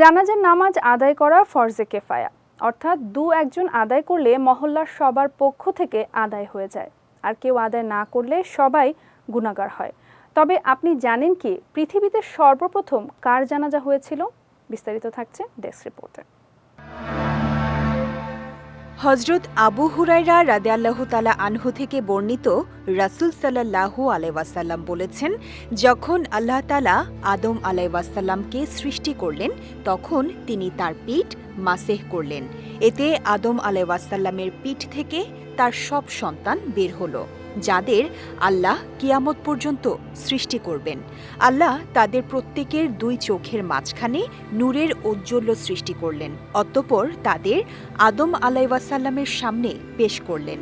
জানাজার নামাজ আদায় করা ফরজে কেফায়া। অর্থাৎ দু একজন আদায় করলে মহল্লার সবার পক্ষ থেকে আদায় হয়ে যায়। আর কেউ আদায় না করলে সবাই গুণাগার হয়। তবে আপনি জানেন কি, পৃথিবীতে সর্বপ্রথম কার জানাজা হয়েছিল? বিস্তারিত থাকছে ডেস্ক রিপোর্টে। হজরত আবু হুরাইরা তালা আনহু থেকে বর্ণিত রাসুল সাল্লাহু আলাইসাল্লাম বলেছেন, যখন আল্লাহ তালা আদম আলাইসাল্লামকে সৃষ্টি করলেন, তখন তিনি তার পিঠ মাসেহ করলেন। এতে আদম আলাইসাল্লামের পিঠ থেকে তার সব সন্তান বের হলো। যাদের আল্লাহ কিয়ামত পর্যন্ত সৃষ্টি করবেন। আল্লাহ তাদের প্রত্যেকের দুই চোখের মাঝখানে নূরের ঔজ্জ্বল্য সৃষ্টি করলেন, অতঃপর তাদের আদম আলাইওয়াসাল্লামের সামনে পেশ করলেন।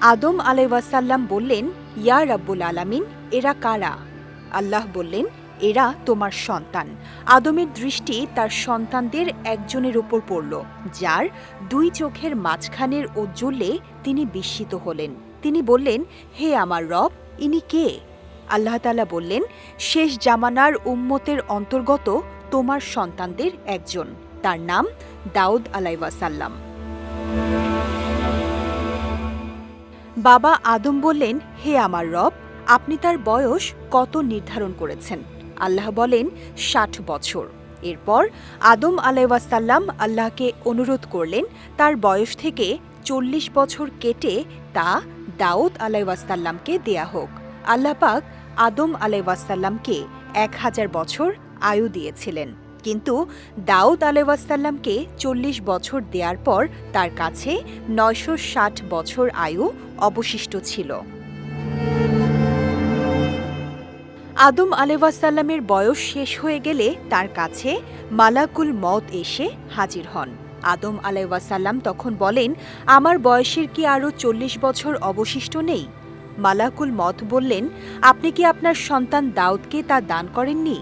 আদম আলাইওয়াসাল্লাম বললেন, ইয়া রাব্বুল আলামিন, এরা কারা? আল্লাহ বললেন এরা তোমার সন্তান। আদমের দৃষ্টি তার সন্তানদের একজনের উপর পড়ল, যার দুই চোখের মাঝখানের ঔজ্জ্বল্যে তিনি বিস্মিত হলেন। তিনি বললেন, হে আমার রব, ইনি কে? আল্লাহ তালা বললেন, শেষ জামানার উম্মতের অন্তর্গত তোমার সন্তানদের একজন। তার নাম দাউদ আলাইওয়াসাল্লাম বাবা আদম বললেন, হে আমার রব, আপনি তার বয়স কত নির্ধারণ করেছেন? আল্লাহ বলেন, ষাট বছর। এরপর আদম আলাইওয়াসাল্লাম আল্লাহকে অনুরোধ করলেন, তার বয়স থেকে চল্লিশ বছর কেটে তা দাউদ আলাইওয়াসাল্লামকে দেয়া হোক। আল্লাহ পাক আদম আলাইওয়াসাল্লামকে এক হাজার বছর আয়ু দিয়েছিলেন। কিন্তু দাউদ আলাইওয়াসাল্লামকে চল্লিশ বছর দেওয়ার পর তার কাছে নয়শো ষাট বছর আয়ু অবশিষ্ট ছিল। আদম আলেওয়াসাল্লামের বয়স শেষ হয়ে গেলে তার কাছে মালাকুল মত এসে হাজির হন। আদম আলাইওয়াসাল্লাম তখন বলেন, আমার বয়সের কি আরও চল্লিশ বছর অবশিষ্ট নেই? মালাকুল মত বললেন, আপনি কি আপনার সন্তান দাউদকে তা দান করেননি?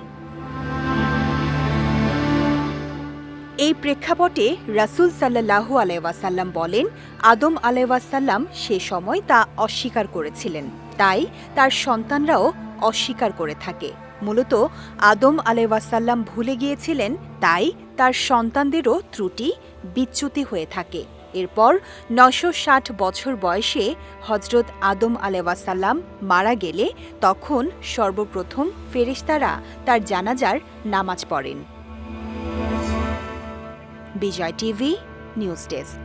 এই প্রেক্ষাপটে রাসুল সাল্লাহু আলাইওয়াসাল্লাম বলেন, আদম আলাইওয়াসাল্লাম সে সময় তা অস্বীকার করেছিলেন। তাই তার সন্তানরাও অস্বীকার করে থাকে। মূলত আদম আলাইওয়াসাল্লাম ভুলে গিয়েছিলেন, তাই তার সন্তানদেরও ত্রুটি, বিচ্যুতি হয়ে থাকে। এরপর নশো ষাট বছর বয়সে হজরত আদম আলাইওয়াসাল্লাম মারা গেলে তখন সর্বপ্রথম ফেরেশতারা তার জানাজার নামাজ পড়েন। Bijoy TV, news desk.